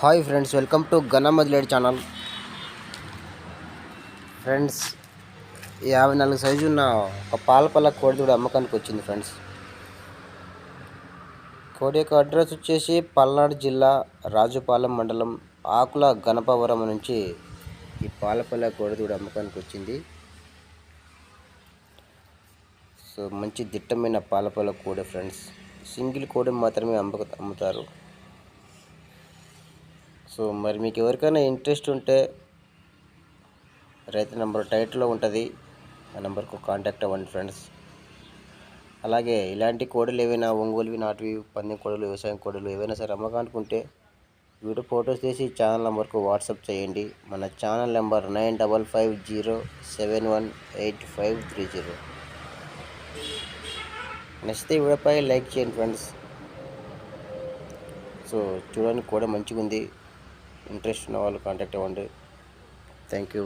Hi friends welcome to Gannamadiledu channel. Friends యాభై నాలుగు size ఉన్న ఒక పాలపల్ల కోడిదూడ అమ్మకానికి వచ్చింది ఫ్రెండ్స్. కోడి యొక్క అడ్రస్ వచ్చేసి పల్నాడు జిల్లా రాజుపాలెం మండలం ఆకుల గణపవరం నుంచి ఈ పాలపల్ల కోడిదూడ అమ్మకానికి వచ్చింది. సో మంచి దిట్టమైన పాలపల్ల కోడి ఫ్రెండ్స్. సింగిల్ కోడి మాత్రమే అమ్మక అమ్ముతారు. సో మరి మీకు ఎవరికైనా ఇంట్రెస్ట్ ఉంటే రైతు నెంబర్ టైట్లో ఉంటుంది ఆ నెంబర్కు కాంటాక్ట్ అవ్వండి ఫ్రెండ్స్. అలాగే ఇలాంటి కోడలు ఏవైనా ఒంగోలువి నాటివి పంది కోడలు వ్యవసాయం కోడలు ఏవైనా సరే అమ్మకానుకుంటే వీడియో ఫొటోస్ తీసి ఛానల్ నెంబర్కు వాట్సాప్ చేయండి. మన channel number nine double five zero seven one eight five three zero. నచ్చితే వీడియోపై లైక్ చేయండి ఫ్రెండ్స్. సో చూడడానికి కూడా మంచిగా ఉంది ఇంట్రెస్ట్ ఉన్న వాళ్ళు కాంటాక్ట్ అవ్వండి. Thank you